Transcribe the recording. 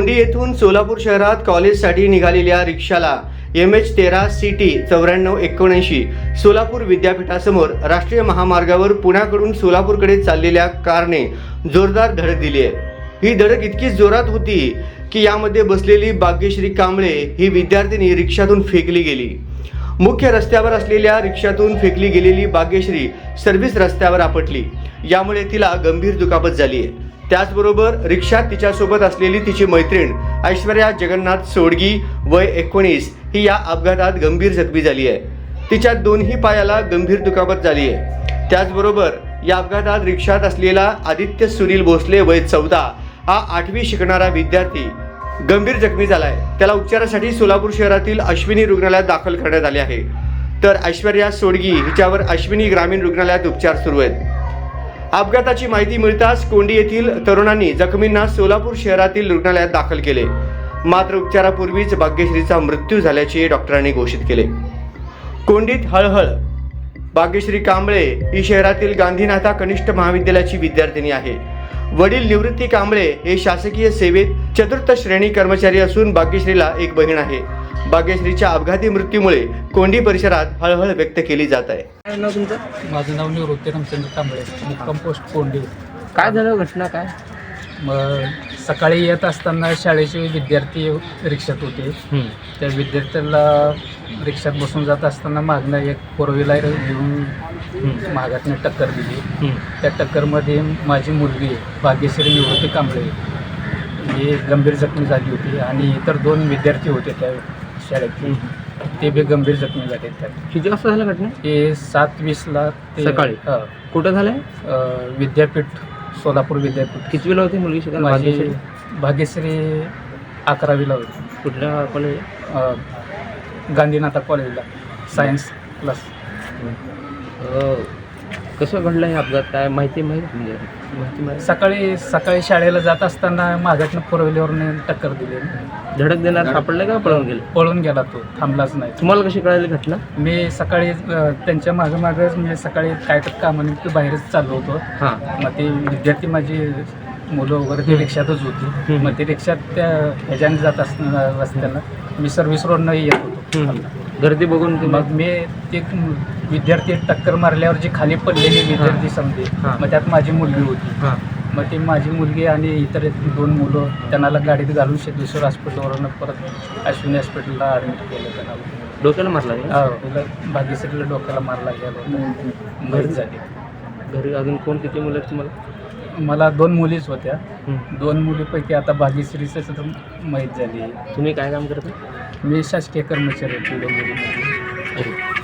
कोंडी येथून सोलापूर शहरात कॉलेजसाठी निघालेल्या रिक्षाला एम एच तेरा सी टी चौऱ्याण्णव एकोणऐंशी सोलापूर विद्यापीठासमोर राष्ट्रीय महामार्गावर पुण्याकडून सोलापूरकडे चाललेल्या कारने जोरदार धडक दिली आहे. ही धडक इतकी जोरात होती की यामध्ये बसलेली भाग्यश्री कांबळे ही विद्यार्थिनी रिक्षातून फेकली गेली. मुख्य रस्त्यावर असलेल्या रिक्षातून फेकली गेलेली भाग्यश्री सर्व्हिस रस्त्यावर आपटली. यामुळे तिला गंभीर दुखापत झाली आहे. त्याचबरोबर रिक्षात तिच्यासोबत असलेली तिची मैत्रीण ऐश्वर्या जगन्नाथ सोडगी वय एकोणीस ही या अपघातात गंभीर जखमी झाली आहे. तिच्या दोन्ही पायाला गंभीर दुखापत झाली आहे. त्याचबरोबर या अपघातात रिक्षात असलेला आदित्य सुनील भोसले वय चौदा हा आठवी शिकणारा विद्यार्थी गंभीर जखमी झालाय. त्याला उपचारासाठी सोलापूर शहरातील अश्विनी रुग्णालयात दाखल करण्यात आले आहे. तर ऐश्वर्या सोडगी हिच्यावर अश्विनी ग्रामीण रुग्णालयात उपचार सुरू आहेत. अपघाताची माहिती मिळताच कोंडी येथील तरुणांनी जखमींना सोलापूर शहरातील रुग्णालयात दाखल केले. मात्र उपचारापूर्वीच भाग्यश्रीचा मृत्यू झाल्याचे डॉक्टरांनी घोषित केले. कोंडीत हळहळ. भाग्यश्री कांबळे ही शहरातील गांधीनाथा कनिष्ठ महाविद्यालयाची विद्यार्थिनी आहे. वडील निवृत्ती कांबळे हे शासकीय सेवेत चतुर्थ श्रेणी कर्मचारी असून भाग्यश्रीला एक बहीण आहे. भाग्यश्रीच्या अपघाती मृत्यूमुळे कोंडी परिसरात हळहळ व्यक्त केली जात आहे. काय नाव तुमचं? माझं नाव निवृत्ती रामचंद्र कांबळे मुक्काम पोस्ट कोंडी. काय झालं? घटना काय? मग सकाळी येत असताना शाळेचे विद्यार्थी रिक्षात होते. त्या विद्यार्थ्याला रिक्षात बसून जात असताना मागणं एक फोर व्हीलर घेऊन मागातनं टक्कर दिली. त्या टक्करमध्ये माझी मुलगी भाग्यश्री निवृत्ती कांबळे ही गंभीर जखमी झाली होती आणि इतर दोन विद्यार्थी होते त्या शाळेतले. ते बी गंभीर जखमी झाले त्यात. किती वाजता झालं घटना? ते सात वीसला ते सकाळी? कुठं झालंय? अ, विद्यापीठ सोलापूर विद्यापीठ. किती वेळा होती मुलगी शिकायला? माझी भाग्यश्री? भाग्यश्री अकरावीला होती. कुठल्या कॉलेज अ, गांधीनाथा कॉलेजला सायन्स प्लस कसं घडलं हे अपघात? काय माहिती माहिती? म्हणजे माहिती माहिती? सकाळी सकाळी शाळेला जात असताना मागातनं फोर व्हीलरने टक्कर दिली. धडक देणार सापडलं का पळून गेले? पळून गेला तो. थांबलाच नाही. तुम्हाला कशी कळाली घटना? मी सकाळी अ, त्यांच्या मागं मागंच म्हणजे सकाळी काय तर कामानिमित्त बाहेरच चाललो होतो. हां. मग ते विद्यार्थी माझी मुलं वगैरे ते रिक्षातच होती. हम्म. मग ते रिक्षात त्या ह्याच्याने जात असताना रस्त्याला मी सर्व्हिस रोडनं येत होतो. गर्दी बघून मग मी ते विद्यार्थी टक्कर मारल्यावर जी खाली पडलेली विद्यार्थी समजे. मग त्यात माझी मुलगी होती. मग ती माझी मुलगी आणि इतर दोन मुलं त्यांना गाडीत घालून सिद्धेश्वर हॉस्पिटलवरून परत अश्विनी हॉस्पिटलला ॲडमिट केलं त्यांना. डोक्याला मारला भाग्यश्रीला डोक्याला मारला गेला मयत झाली. घरी अजून कोण किती मुलं तुम्हाला? मला दोन मुलीच होत्या. दोन मुलीपैकी आता भाग्यश्रीचं सुद्धा माहीत झाली. तुम्ही काय काम करता? मी शासकीय कर्मचारी पिढोमध्ये